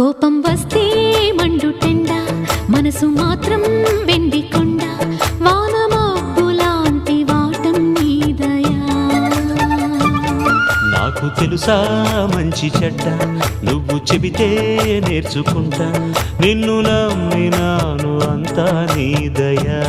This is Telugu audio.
కోపం వస్తే మండుటెండ మనసు మాత్రం వెండి కొండ వానమబ్బు లాంటి వాటం నీదయా నాకు తెలుసా మంచి చెడ్డ నువ్వు చెబితే నేర్చుకుంటా నిన్ను నమ్మినాను అంతా నీ దయా.